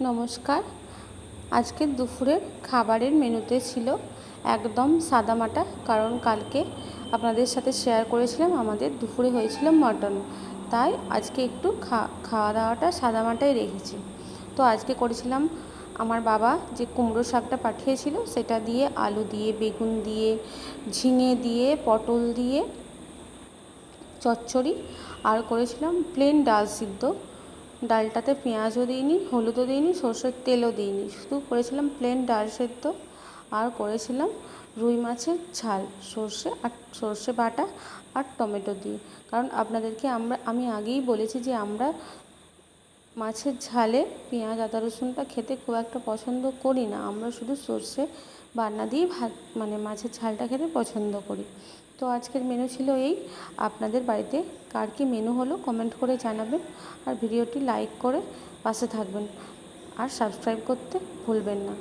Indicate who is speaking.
Speaker 1: নমস্কার। আজকে দুপুরের খাবারের মেনুতে ছিল একদম সাদামাটা কারণ কালকে আপনাদের সাথে শেয়ার করেছিলাম, আমাদের দুপুরে হয়েছিল মটন তাই আজকে একটু খা, খাওয়া দাওয়াটা সাদামাটাই রেখেছি। তো আজকে করেছিলাম আমার বাবা যে কুমড়ো শাকটা পাঠিয়েছিল, সেটা দিয়ে আলু দিয়ে, বেগুন দিয়ে, ঝিঙে দিয়ে, পটল দিয়ে, চচ্চড়ি, আর করেছিলাম প্লেন ডাল সিদ্ধ। ডালটাতে পেঁয়াজও দিইনি, হলুদও দিইনি, সর্ষের তেলও দিইনি। শুধু করেছিলাম প্লেন ডাল সেদ্ধ আর করেছিলাম রুই মাছের ঝাল, সর্ষে আর সর্ষে বাটা আর টমেটো দিয়ে। কারণ আপনাদেরকে আমরা, আমি আগেই বলেছি যে আমরা মাছের ঝালে পেঁয়াজ, আদা, রসুনটা খেতে খুব একটা পছন্দ করি না। আমরা শুধু সর্ষে বান্না দিয়েই ভাত মানে মাছের ঝালটা খেতে পছন্দ করি। তো আজকের মেনু ছিল এই। আপনাদের বাড়িতে কার কী মেনু হলো কমেন্ট করে জানাবেন আর ভিডিওটি লাইক করে পাশে থাকবেন। আর সাবস্ক্রাইব করতে ভুলবেন না।